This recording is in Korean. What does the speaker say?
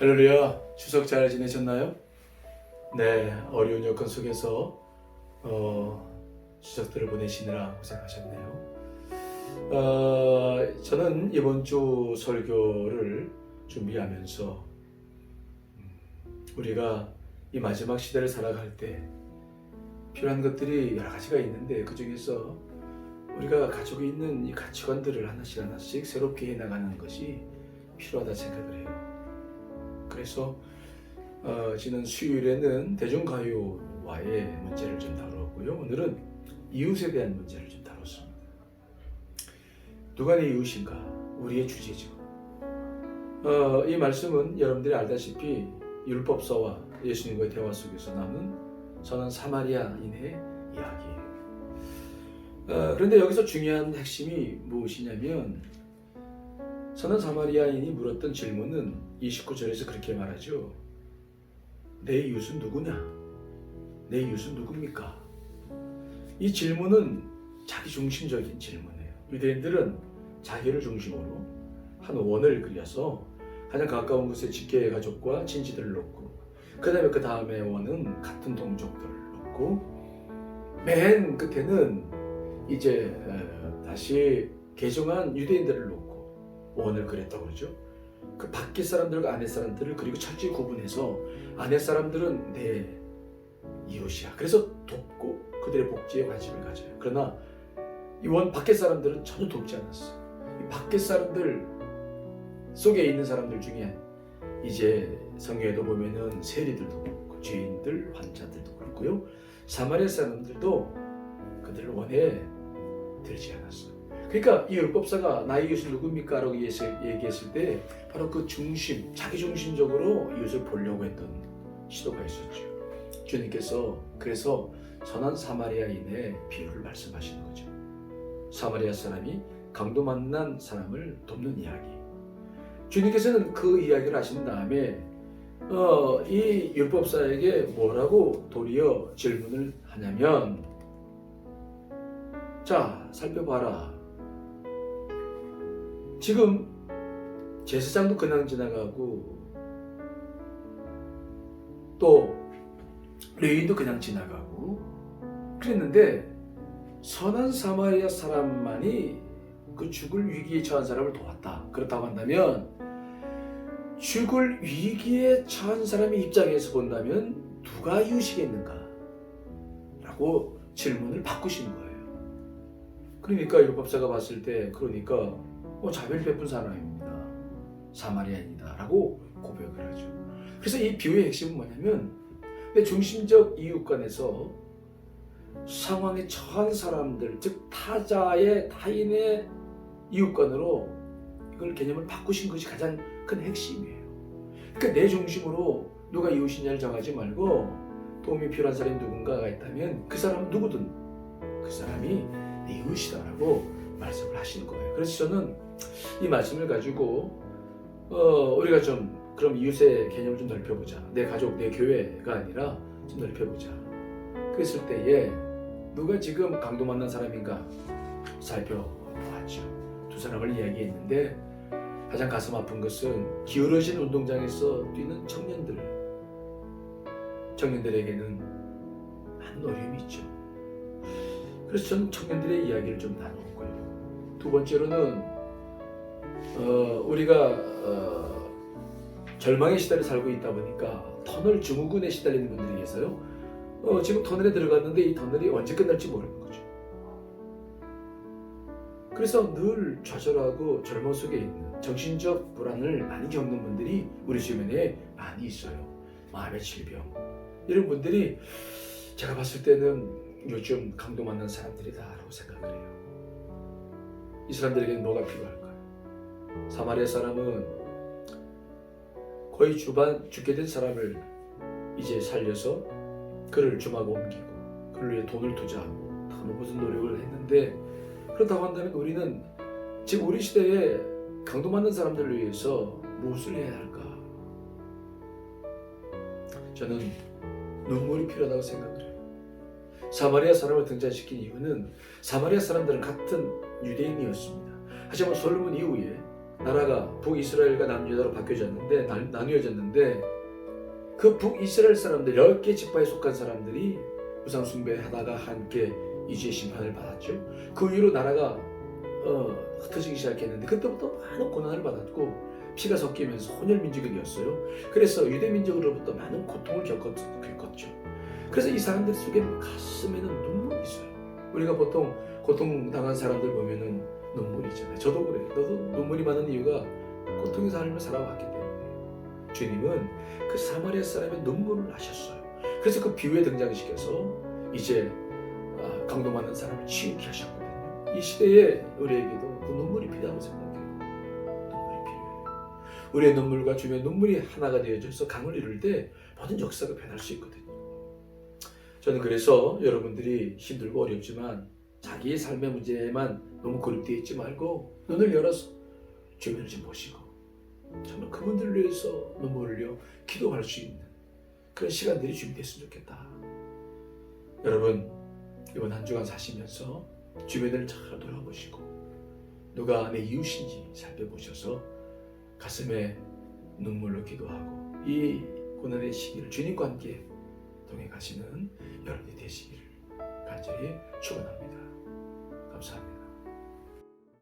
할렐루야 추석 잘 지내셨나요? 네 어려운 여건 속에서 어, 추석들을 보내시느라 고생하셨네요. 어, 저는 이번 주 설교를 준비하면서 음, 우리가 이 마지막 시대를 살아갈 때 필요한 것들이 여러 가지가 있는데 그 중에서 우리가 가지고 있는 이 가치관들을 하나씩 하나씩 새롭게 해나가는 것이 필요하다 생각을 해요. 그래서 어, 지난 수요일에는 대중가요와의 문제를 좀 다루었고요. 오늘은 이웃에 대한 문제를 좀 다뤘습니다. 누가 내 이웃인가? 우리의 주제죠. 어, 이 말씀은 여러분들이 알다시피 율법서와 예수님과의 대화 속에서 나오는 저는 사마리아인의 이야기예요. 어, 그런데 여기서 중요한 핵심이 무엇이냐면 선한 사마리아인이 물었던 질문은 29절에서 그렇게 말하죠. 내 이웃은 누구냐? 내 이웃은 누굽니까? 이 질문은 자기 중심적인 질문이에요. 유대인들은 자기를 중심으로 한 원을 그려서 가장 가까운 곳에 직계 가족과 친지들을 놓고 그 다음에 그 다음에 원은 같은 동족들을 놓고 맨 끝에는 이제 어, 다시 개종한 유대인들을 놓고 원을 그렸다고 그러죠. 그 밖의 사람들과 안의 사람들을 그리고 철저히 구분해서 안의 사람들은 내 이웃이야. 그래서 돕고 그들의 복지에 관심을 가져요. 그러나 이원 밖의 사람들은 전혀 돕지 않았어. 이 밖의 사람들 속에 있는 사람들 중에 이제 성경에도 보면은 세리들도 그렇고 죄인들, 환자들도 그렇고요. 사마리아 사람들도 그들을 원에 들지 않았어. 그러니까 이 율법사가 나의 이웃이 누굽니까? 라고 얘기했을 때 바로 그 중심, 자기 중심적으로 이웃을 보려고 했던 시도가 있었죠. 주님께서 그래서 선한 사마리아인의 비유를 말씀하시는 거죠. 사마리아 사람이 강도 만난 사람을 돕는 이야기. 주님께서는 그 이야기를 하신 다음에 어, 이 율법사에게 뭐라고 도리어 질문을 하냐면 자 살펴봐라 지금 제사장도 그냥 지나가고 또 레인도 그냥 지나가고 그랬는데 선한 사마리아 사람만이 그 죽을 위기에 처한 사람을 도왔다. 그렇다고 한다면 죽을 위기에 처한 사람의 입장에서 본다면 누가 이웃이겠는가? 라고 질문을 바꾸신 거예요. 그러니까 율법사가 봤을 때 그러니까 어, 자비를 베푼 사람입니다. 사마리아인이다. 라고 고백을 하죠. 그래서 이 비유의 핵심은 뭐냐면 내 중심적 이웃간에서 상황에 처한 사람들, 즉 타자의 타인의 이웃간으로 이걸 개념을 바꾸신 것이 가장 큰 핵심이에요. 그러니까 내 중심으로 누가 이웃이냐를 정하지 말고 도움이 필요한 사람이 누군가가 있다면 그 사람 누구든 그 사람이 내 이웃이다라고 말씀을 하시는 거예요. 그래서 저는 이 말씀을 가지고 어, 우리가 좀 그럼 이웃의 개념을 좀 넓혀보자. 내 가족, 내 교회가 아니라 좀 넓혀보자. 그랬을 때에 누가 지금 강도 만난 사람인가 살펴보았죠. 두 사람을 이야기했는데 가장 가슴 아픈 것은 기울어진 운동장에서 뛰는 청년들. 청년들에게는 많은 어려움이 있죠. 그래서 저는 청년들의 이야기를 좀 나누는 거예요. 두 번째로는 어, 우리가 어, 절망의 시대를 살고 있다 보니까 터널 증후군에 시달리는 분들이 계세요. 어, 지금 터널에 들어갔는데 이 터널이 언제 끝날지 모르는 거죠. 그래서 늘 좌절하고 절망 속에 있는 정신적 불안을 많이 겪는 분들이 우리 주변에 많이 있어요. 마음의 질병. 이런 분들이 제가 봤을 때는 요즘 강도 만난 사람들이다라고 생각을 해요. 이 사람들에게는 뭐가 필요할까요? 사마리아 사람은 거의 주반 죽게 된 사람을 이제 살려서 그를 주마고 옮기고 그를 위해 돈을 투자하고 더 무슨 노력을 했는데 그렇다고 한다면 우리는 지금 우리 시대에 강도 맞는 사람들을 위해서 무엇을 해야 할까? 저는 눈물이 필요하다고 생각을 해요. 사마리아 사람을 등장시킨 이유는 사마리아 사람들은 같은 유대인이었습니다. 하지만 솔로몬 이후에 나라가 북이스라엘과 남유다로 바뀌어졌는데 나, 나뉘어졌는데 그 북이스라엘 사람들 10개 지파에 속한 사람들이 우상 숭배하다가 함께 이주의 심판을 받았죠. 그 이후로 나라가 어, 흩어지기 시작했는데 그때부터 많은 고난을 받았고 피가 섞이면서 혼혈 민족이 되었어요. 그래서 유대 민족으로부터 많은 고통을 겪었, 겪었죠. 그래서 이 사람들 속에 가슴에는 눈물이 있어요. 우리가 보통 고통 당한 사람들 보면은 눈물이 있잖아요. 저도 그래요. 너도 눈물이 많은 이유가 고통의 삶을 살아왔기 때문에 주님은 그 사마리아 사람의 눈물을 하셨어요. 그래서 그 비유에 등장시켜서 이제 아, 강도 많은 사람을 치유케 하셨거든요. 이 시대에 우리에게도 그 눈물이 필요하다고 생각해요. 눈물이 필요해요. 우리의 눈물과 주님의 눈물이 하나가 되어져서 강을 이룰 때 모든 역사가 변할 수 있거든요. 저는 그래서 여러분들이 힘들고 어렵지만 자기의 삶의 문제에만 너무 고립되어 있지 말고 눈을 열어서 주변을 좀 보시고 정말 그분들을 위해서 눈물을 흘려 기도할 수 있는 그런 시간들이 준비됐으면 좋겠다. 여러분 이번 한 주간 사시면서 주변을 잘 돌아보시고 누가 내 이웃인지 살펴보셔서 가슴에 눈물로 기도하고 이 고난의 시기를 주님과 함께 동행하시는 여러분이 되시기를 간절히 축원합니다. 감사합니다.